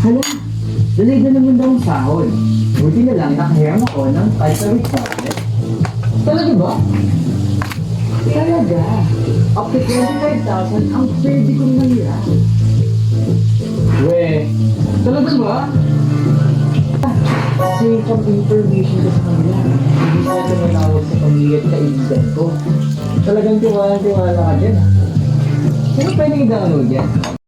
Hala, dali na naman daw ang sahod. Buti na lang nakahiram ako ng 5,000. Talaga ba? Talaga. Up to 25,000 ang pwede kong mahira. We, talaga ba? Kasi pag information ko sa kanila, hindi na ako tumatawag sa pamilya at kaibigan ko. Talagang tiwala-tiwala ka dyan. Ah. Sino pwede i-download yan?